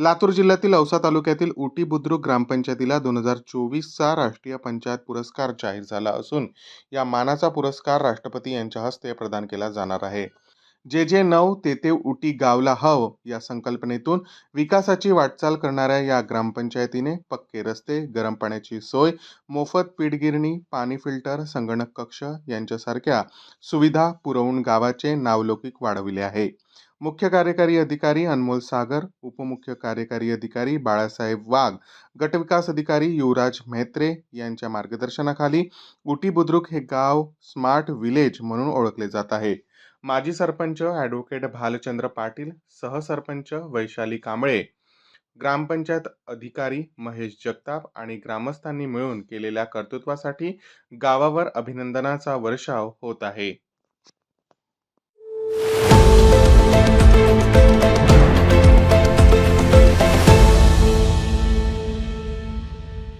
लातूर जिल्ह्यातील औसा तालुक्यातील उटी बुद्रुक ग्रामपंचायतीला दोन हजार चोवीसचा राष्ट्रीय पंचायत पुरस्कार जाहीर झाला असून या मानाचा पुरस्कार राष्ट्रपती यांच्या हस्ते प्रदान केला जाणार आहे. जे जे नऊ ते ते उटी गावला हव या संकल्पनेतून विकासाची वाटचाल करणाऱ्या या ग्रामपंचायतीने पक्के रस्ते गरम पाण्याची सोय मोफत पीठगिरणी पाणी फिल्टर संगणक कक्ष यांच्यासारख्या सुविधा पुरवून गावाचे नावलौकिक वाढविले आहे. मुख्य कार्यकारी अधिकारी अनमोल सागर उपमुख्य कार्यकारी अधिकारी बाळासाहेब वाघ गटविकास अधिकारी युवराज म्हेत्रे यांच्या मार्गदर्शनाखाली उटी बुद्रुक हे गाव स्मार्ट विलेज म्हणून ओळखले जात आहे. माजी सरपंच ॲडव्होकेट भालचंद्र पाटील सहसरपंच वैशाली कांबळे ग्रामपंचायत अधिकारी महेश जगताप आणि ग्रामस्थांनी मिळून केलेल्या कर्तृत्वासाठी गावावर अभिनंदनाचा वर्षाव होत आहे.